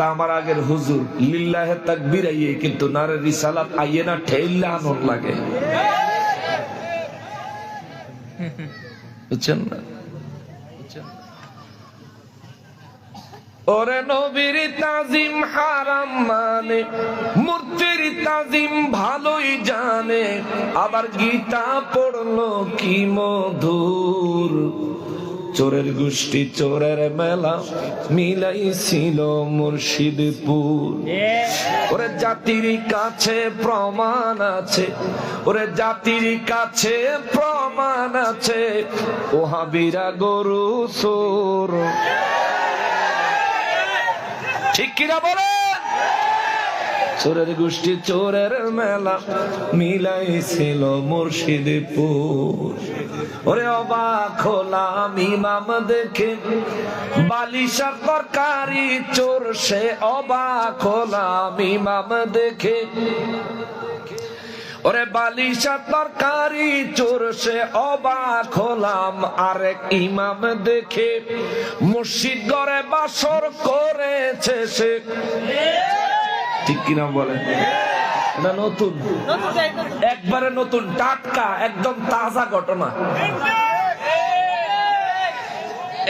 তা আমার আগের হুজুর লিল্লাহে তাকবীর আইয়ে, কিন্তু নারে রিসালাত আইয়ে না, ঠেইল্লা আনন লাগে। বুঝছেন না? ওরে নবীর তাজিম হারাম মানে মূর্তির তাজিম ভালোই জানে, আবার গীতা পড়ল কি মধুর। চোরের গোষ্ঠী, চোরের মেলা মিলাইছিল মুর্শিদপুর। ওরে জাতির কাছে প্রমাণ আছে, ওরে জাতির কাছে প্রমাণ আছে, ওহাবিরা গরু সোর ঠিক কিনা বলেন? চোরের গোষ্ঠী, চোরের মেলা মিলাইছিল মুর্শিদপুর। ওরে অবাক হলাম, ইমাম দেখে বালিশা তরকারি, চোর সে অবাক হলাম, ইমাম দেখে। ওরে বালিশা তরকারি, চোর সে অবাক হলাম, আরেক ইমাম দেখে মসজিদ গড়ে বাসর করেছে সে। ঠিক কিনা বলে এটা নতুন। একবারে নতুন টাটকা একদম তাজা ঘটনা।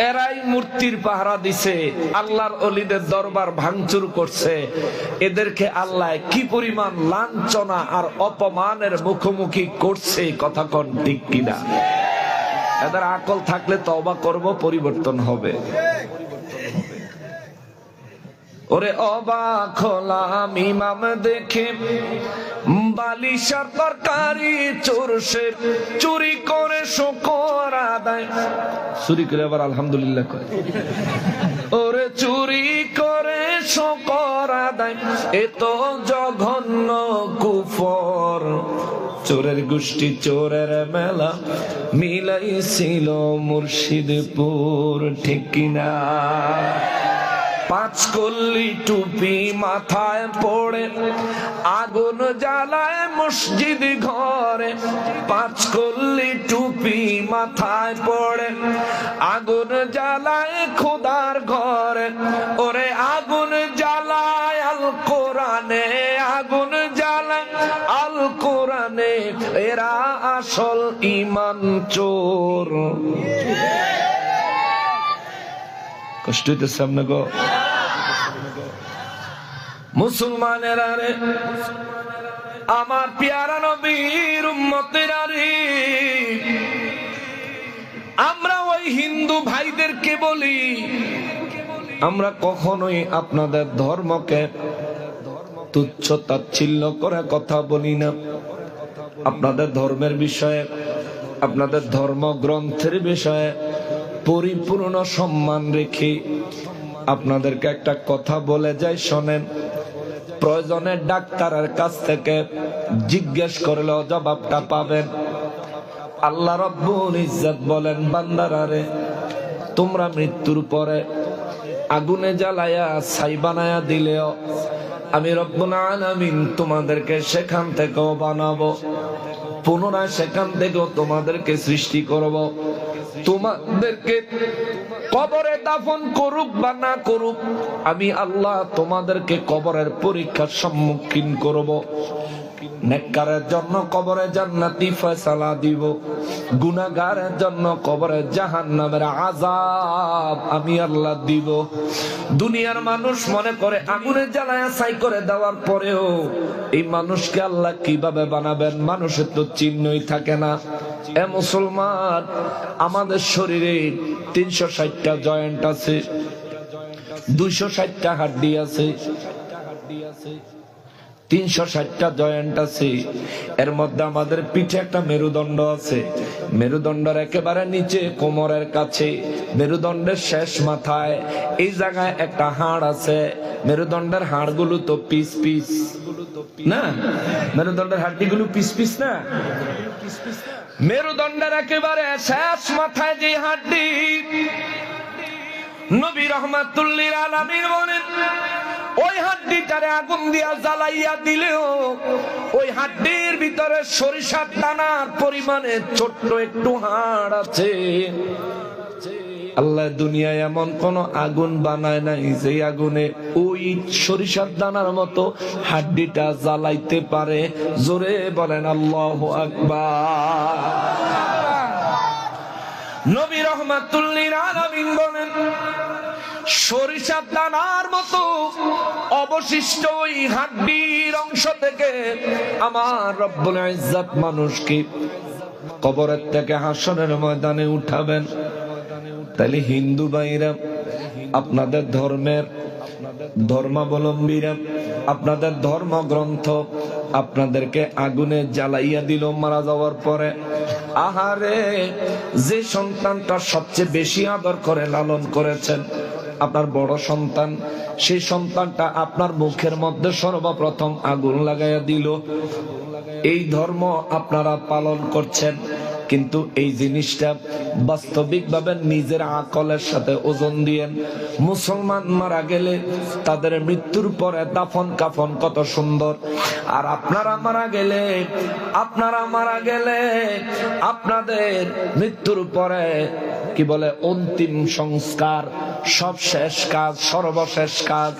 এরাই মূর্তির পাহারা দিছে আল্লাহর অলিদের দরবার ভাঙচুর করছে। এদেরকে আল্লাহ কি পরিমাণ লাঞ্ছনা আর অপমানের মুখোমুখি করছে কথা কন ঠিক কিনা? এদের আকল থাকলে তবা করব পরিবর্তন হবে। ওরে অবাক হলাম ইমাম দেখে। বালিশার তরকারি চোর সে চুরি করে শকর আদায়। চুরি করে আবার আলহামদুলিল্লাহ করে ওরে চুরি করে শকর আদায়। এ তো জঘন্য কুফর। চোরের গোষ্ঠী চোরের মেলা মিলাইছিল মুর্শিদপুর, ঠিক কিনা? পাঁচ কল্লি টুপি মাথায় পড়ে, আগুন জ্বালায় মসজিদ ঘরে। পাঁচ কল্লি টুপি মাথায় পড়ে, আগুন জ্বালায় খোদার ঘরে। ওরে আগুন জ্বালায়, আল কোরআনে আগুন জ্বালায়, আল কোরআনে এরা আসল ইমান চোর। কষ্ট হইতেছে মুসলমানেরা রে, আমার পিয়ারা নবীর উম্মতেরা রে। আমরা ওই হিন্দু ভাইদেরকে বলি, আমরা কখনোই আপনাদের ধর্মকে তুচ্ছ তাচ্ছিল্য করে কথা বলি না। আপনাদের ধর্মের বিষয়ে, আপনাদের ধর্ম গ্রন্থের বিষয়ে পরিপূর্ণ সম্মান রেখে আপনাদেরকে একটা কথা বলে যাই, শোনেন। প্রয়োজনে ডাক্তারের কাছ থেকে জিজ্ঞেস করলেও জবাবটা পাবেন। আল্লাহ রব্বুল ইজ্জত বলেন বান্দারারে তোমরা মৃত্যুর পরে আগুনে জ্বালায়া, ছাই বানায়া দিলেও আমি রব্বুল আলামিন তোমাদেরকে সেখান থেকেও বানাবো, পুনরায় সেখান থেকেও তোমাদেরকে সৃষ্টি করব। তোমাদেরকে কবরে দাফন করুক বা না করুক আমি আল্লাহ তোমাদেরকে কবরের পরীক্ষার সম্মুখীন করব। নেককারের জন্য কবরে জান্নাতি ফয়সালা দিব। গুনাহগারের জন্য কবরে জাহান্নামের আযাব আমি আল্লাহ দিব। দুনিয়ার মানুষ মনে করে আগুনে জ্বালায়া ছাই করে দেওয়ার পরেও এই মানুষকে আল্লাহ কীভাবে বানাবেন? মানুষের তো চিহ্নই থাকে না। এ মুসলমান, আমাদের শরীরে তিনশো ষাটটা জয়েন্ট আছে, দুইশো ষাটটা হাড্ডি আছে। তিনশো ষাটটা জয়েন্ট আছে। এর মধ্যে আমাদের পিঠে একটা মেরুদণ্ড আছে। মেরুদণ্ডের একেবারে নিচে, কোমরের কাছে। মেরুদণ্ডের শেষ মাথায় এই জায়গায় একটা হাড় আছে। মেরুদণ্ডের হাড়গুলো তো পিস পিস। না? মেরুদণ্ডের হাড্ডিগুলো পিস পিস না? মেরুদণ্ডের একেবারে শেষ মাথায় যে হাড্ডি নবী রহমাতুল্লির আলামিন বলেন, ওই হাড্ডিটারে আগুন দিয়া জ্বালাইয়া দিলেও ওই হাড্ডির ভিতরে সরিষার দানার পরিমাণে ছোট্ট একটু হাড় আছে। আল্লাহ দুনিয়ায় এমন কোন আগুন বানায় নাই যে আগুনে ওই সরিষার দানার মতো হাড্ডিটা জ্বালাইতে পারে। জোরে বলেন, আল্লাহ আকবার। নবী রহমাতুল্লিল আলামিন বলেন সরিষার দানার মতো অবশিষ্ট ওই হাড্ডির অংশ থেকে আমার রব্বুল ইজ্জত মানুষকে কবরের থেকে হাসনের ময়দানে উঠাবেন। তাহলে হিন্দু ভাইরা, আপনাদের ধর্মের ধর্মাবলম্বীরা, আপনাদের ধর্মগ্রন্থ আপনাদেরকে আগুনে জ্বালাইয়া দিল মারা যাওয়ার পরে। আহারে, যে সন্তানটা সবচেয়ে বেশি আদর করে, লালন করেছেন আপনার বড় সন্তান, সেই সন্তানটা আপনার মুখের মধ্যে সর্বপ্রথম আগুন লাগাইয়া দিল। এই ধর্ম আপনারা পালন করছেন, কিন্তু এই জিনিসটা বাস্তবিকভাবে নিজের আকলের সাথে ওজন দিয়েন মুসলমান মারা গেলে তাদের মৃত্যুর পরে দাফন কাফন কত সুন্দর। আর আপনারা মারা গেলে, আপনারা মারা গেলে আপনাদের মৃত্যুর পরে কি বলে, অন্তিম সংস্কার, সব শেষ কাজ, সর্বশেষ কাজ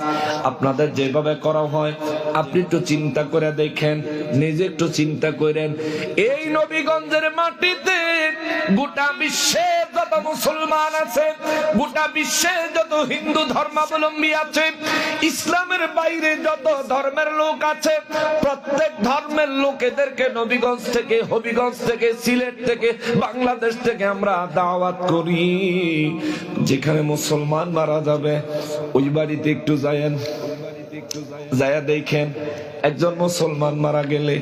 আপনাদের যেভাবে করা হয়, আপনি একটু চিন্তা করে দেখেন, নিজে একটু চিন্তা করেন। এই নবীগঞ্জের মাটিতে গোটা বিশ্বে যত মুসলমান আছে, গোটা বিশ্বে যত হিন্দু ধর্মাবলম্বী আছে, ইসলামের বাইরে যত ধর্মের লোক আছে, প্রত্যেক ধর্মের লোকেদেরকে নবীগঞ্জ থেকে, হবিগঞ্জ থেকে, সিলেট থেকে, বাংলাদেশ থেকে আমরা দাওয়াত করি। যেখানে মুসলমান মারা যাবে, ওই বাড়িতে একটু যায়েন। যায়া দেখেন, একজন মুসলমান মারা গেলে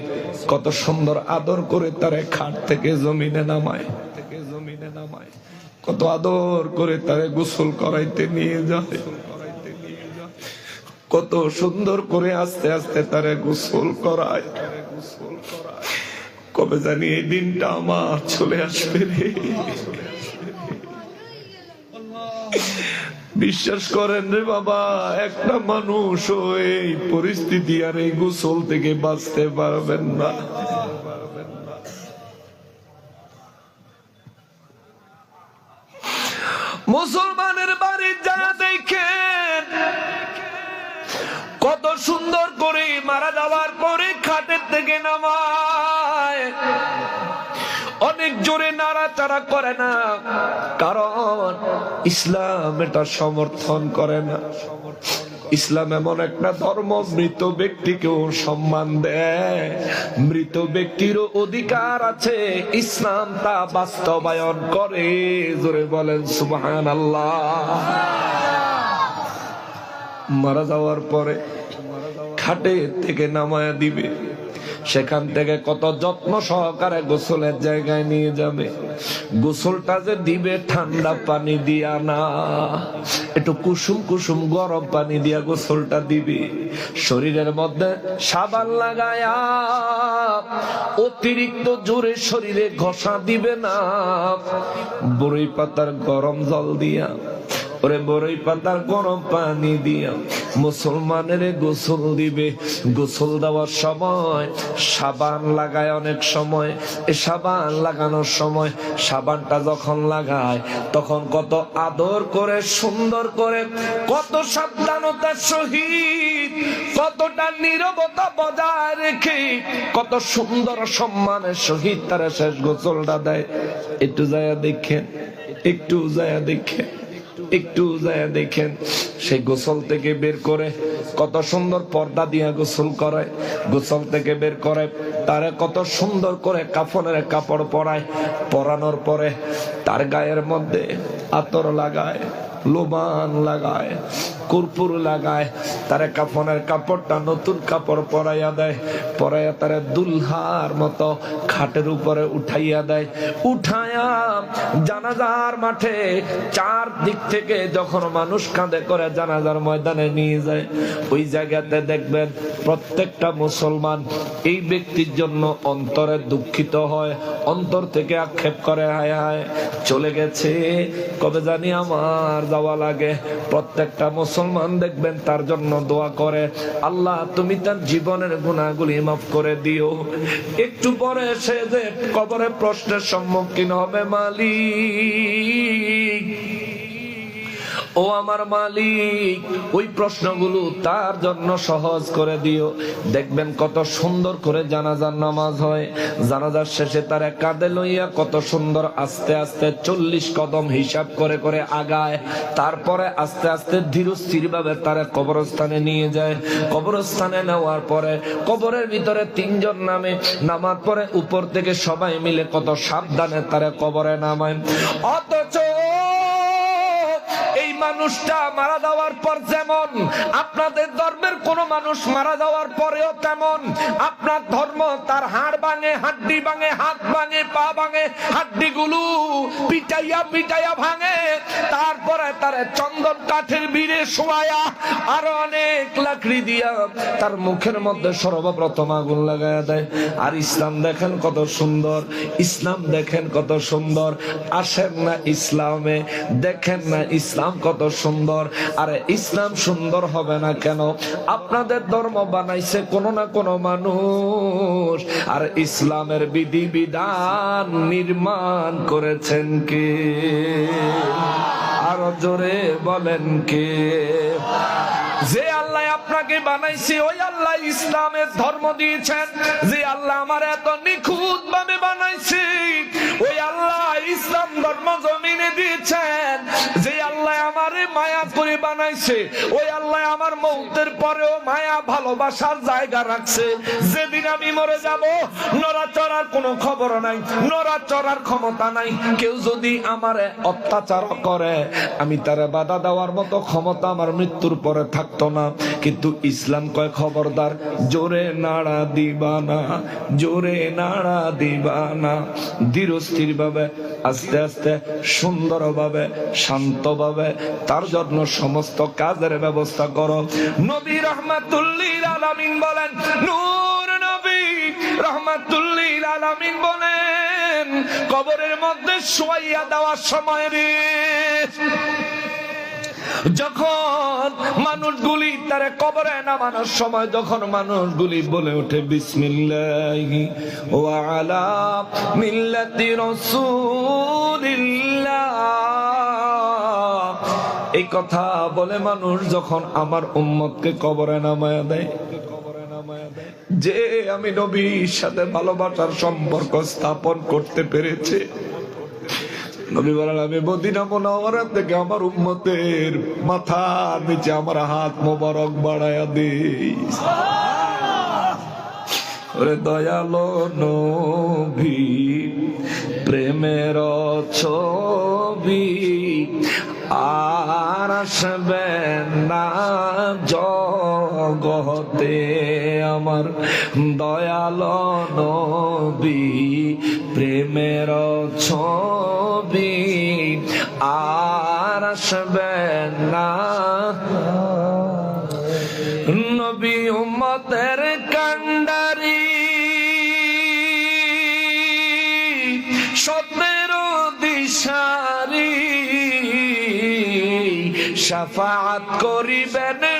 কত সুন্দর আদর করে তারে খাট থেকে জমিনে নামায় নামায়। কত আদর করে তারে গোসল করাইতে নিয়ে যায়। কত সুন্দর করে আস্তে আস্তে তারে গোসল করায়। কবে জানি এই দিনটা আমার চলে আসবে রে। বিশ্বাস করেন রে বাবা, একটা মানুষ এই পরিস্থিতি আর এই গোসল থেকে বাঁচতে পারবেন না। মুসলমানের বাড়ি যা দেখেন, কত সুন্দর করে মারা যাওয়ার পরে খাটের থেকে নামায়। অনেক জোরে নাড়াচাড়া করে না। কারণ ইসলাম এটা সমর্থন করে না। ইসলাম এমন একটা ধর্ম, মৃত ব্যক্তিকেও সম্মান দেয়। মৃত ব্যক্তিরও অধিকার আছে। ইসলাম তা বাস্তবায়ন করে। জোরে বলেন সুবহান আল্লাহ মারা যাওয়ার পরে খাটে থেকে নামায়া দিবে। সেখান থেকে কত যত্ন সহকারে গোসলের জায়গায় নিয়ে যাবে। গোসলটা যে দিবে ঠান্ডা পানি দিয়া না। একটু কুসুম কুসুম গরম পানি দিয়া গোসলটা দিবে। শরীরের মধ্যে সাবান লাগায়া অতিরিক্ত জোরে শরীরে ঘষা দিবে না। বড়ই পাতার গরম জল দিয়া ওরে বড়ই পাতার গরম পানি দিয়া মুসলমানের গোসল দিবে। গোসল দেওয়ার সময় সাবান লাগায় অনেক সময়। এ সাবান লাগানোর সময় সাবানটা যখন লাগায়, তখন কত আদর করে, সুন্দর করে, কত সাবধানতার সহিত, কতটা নীরবতা বজায় রেখে, কত সুন্দর সম্মানের সহিত তারা শেষ গোসলটা দেয়। একটু যায় দেখেন, একটু যায় দেখেন। একটু যায় দেখেন, সেই গোসল থেকে বের করে কত সুন্দর পর্দা দিয়া গোসল করে গোসল থেকে বের করে তারে কত সুন্দর করে কাফনের কাপড় পরায়, পরানোর পরে তার গায়ের মধ্যে আতর লাগায়, লোবান লাগায় কর্পূর লাগায়, তারে কাফনের কাপড়টা নতুন কাপড় পরাইয়া দেয়, পরাইয়া তারে দুলহার মতো খাটের উপরে উঠাইয়া দেয় উঠায়া জানাজার মাঠে চার দিক থেকে যখন মানুষ কাঁধে করে জানাজার ময়দানে নিয়ে যায়, ওই জায়গাতে দেখবেন প্রত্যেকটা মুসলমান এই ব্যক্তির জন্য অন্তরে দুঃখিত হয়, অন্তর থেকে আক্ষেপ করে, হায় হায়, চলে গেছে, কবে জানি আমার যাওয়া লাগে। প্রত্যেকটা মুসলমান দেখবেন তার জন্য দোয়া করে, আল্লাহ তুমি তার জীবনের গুণাগুলি মাফ করে দিও। একটু পরে সে যে কবরে প্রশ্নের সম্মুখীন হবে মালিক ও আমার মালিক, ওই প্রশ্নগুলো তার জন্য সহজ করে দিও। দেখবেন কত সুন্দর করে জানাজার নামাজ হয়। জানাজার শেষে তার কাঁধে লইয়া কত সুন্দর আস্তে আস্তে চল্লিশ কদম হিসাব করে করে আগায়। তারপরে আস্তে আস্তে ধীরস্থির ভাবে তারা কবরস্থানে নিয়ে যায়। কবরস্থানে নেওয়ার পরে কবরের ভিতরে তিনজন নামে, নামার পরে উপর থেকে সবাই মিলে কত সাবধানে তারা কবরে নামায়। অথচ মানুষটা মারা যাওয়ার পর যেমন, আপনাদের ধর্মের কোন মানুষ মারা যাওয়ার পরেও তেমন। আপনার ধর্ম তার হাড় ভাঙে, হাড্ডি ভাঙে, হাত ভাঙে, পা ভাঙে হাড্ডি গুলো পিটাইয়া পিটাইয়া ভাঙে। তারপরে তার চন্দন কাঠের ভিড়ে শোয়া আরও অনেক লাকড়ি দিয়া তার মুখের মধ্যে সর্বপ্রথম আগুন লাগায়া দেয়। আর ইসলাম দেখেন কত সুন্দর, ইসলাম দেখেন কত সুন্দর। আসেন না ইসলামে, দেখেন না ইসলাম কত সুন্দর। আরে ইসলাম সুন্দর হবে না কেন? আপনাদের ধর্ম বানাইছে কোন না কোন মানুষ। আর ইসলামের বিধি বিধান নির্মাণ করেছেন কে? আরও জোরে বলেন কে? যে আল্লাহ আপনাকে বানাইছে, ওই আল্লাহ ইসলামের ধর্ম দিয়েছেন। যে আল্লাহ আমার এত নিখুঁত ভাবে বানাইছে, ওই আল্লাহ ইসলাম ধর্ম জমিনে দিয়েছেন। যে আল্লাহ আমারে মায়া করে বানাইছে, ওই আল্লাহ আমার মৌতের পরেও মায়া, ভালোবাসার জায়গা রাখছে। যেদিন আমি মরে যাব নড়া চড়ার কোনো খবর নাই নড়া চড়ার ক্ষমতা নাই। কেউ যদি আমারে অত্যাচার করে, আমি তারে বাধা দেওয়ার মতো ক্ষমতা আমার মৃত্যুর পরে থাকতো না। কিন্তু ইসলাম কয় খবরদার, জোরে নাড়া দিবা না জোরে নাড়া দিবা না ধীরস্থির ভাবে আস্তে আস্তে সুন্দর ভাবে শান্ত ভাবে তার জন্য সমস্ত কাজের ব্যবস্থা করো। নবী রহমাতুল্লিল আলামিন বলেন, নূর নবী রহমাতুল্লিল আলামিন বলেন, কবরের মধ্যে শোয়াইয়া দেওয়ার সময় রে, যখন মানুষগুলি তারা কবরে নামানোর সময়, যখন মানুষগুলি বলে ওঠে, বিসমিল্লাহি এই কথা বলে মানুষ যখন আমার উম্মতকে কবরে নামায়া দেয়। যে আমি নবীর সাথে ভালোবাসার সম্পর্ক স্থাপন করতে পেরেছে। নবী বলেন আমি মদিনা মোনাওয়ারা থেকে আমার উম্মতের মাথার নিচে আমার হাত মোবারক বাড়ায়া দিই। দয়ালো নবী, প্রেমের ছবি আর না জগতে আমার দয়ালো নবী। প্রেমের ছবি আর আসবে না। নবী উম্মতের কান্ডারি সতেরো দিশারি সাফাত করিবেন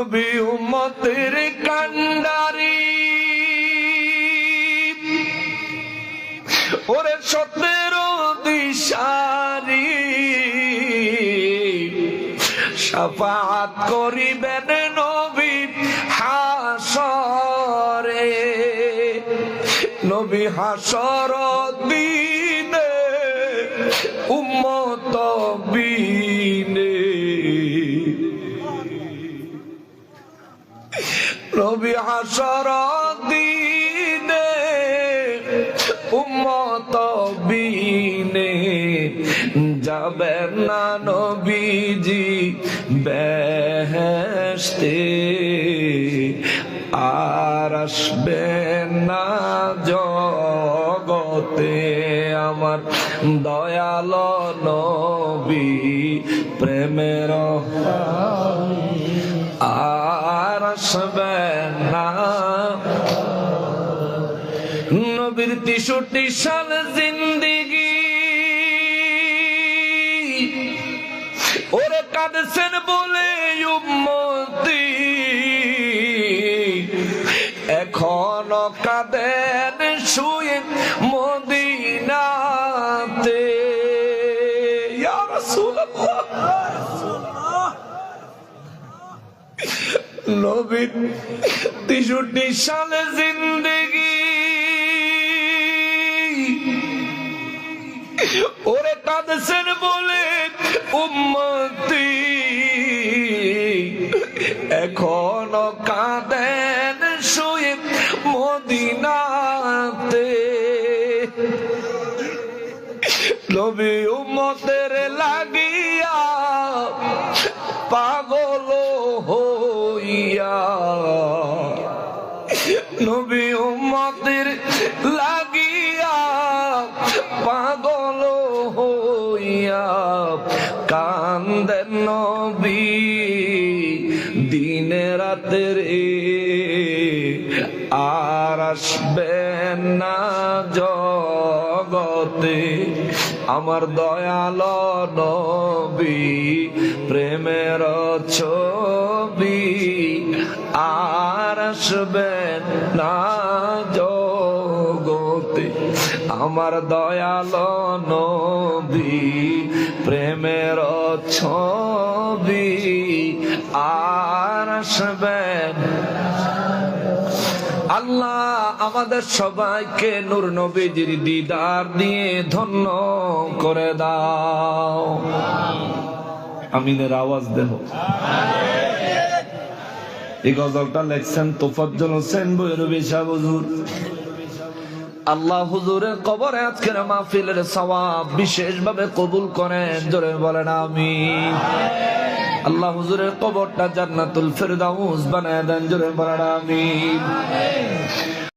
নবী উম্মতের কান্ডারি। ওরে সতেরো দিশারি সাফাত করিবেন নবী হাসরে। নবী হাসর দিনে উম্মত হাসর দিনে উম্মত বিনে যাবেন না নবীজি বেহেশতে। আর আসবেন না জগতে আমার দয়াল নবী প্রেমের আর আসবেন না নবীর তেষট্টি সাল জিন্দিগি। ওরে কাঁদছেন বলে উম্মতি। এখনও কাঁদেন শুয়ে মদিনাতে। নবীর তেষট্টি সালে জিন্দগি। ওরে কাঁদছেন বলে উম্মতি, এখনও কাঁদেন শুয়ে মদিনাতে। নবী উম্মতের লাগিয়া পাগল উম্মতের লাগিয়া পাগল হইয়া কান্দেন নবী দিনে রাতের। আর আসবেন না জগতে আমার দয়াল নবী, প্রেমের ছবি। আর আসবেন না জগতে। আমার দয়াল নবী, প্রেমের ছবি আর আসবেন আল্লাহ আমাদের সবাইকে নূর নবীজির দিদার দিয়ে ধন্য করে দাও। আমিনের আওয়াজ দেহ এই গজলটা লেখছেন তোফাজ্জল হোসেন বৈরবী হুজুর। আল্লাহ হুজুরের কবরে আজকের মাহফিলের সওয়াব বিশেষভাবে কবুল করেন, জোরে বলেন আমি আল্লাহ হুজুরের কবরটা জান্নাতুল ফেরদাউস বানায় দেন, জোরে বলেন আমি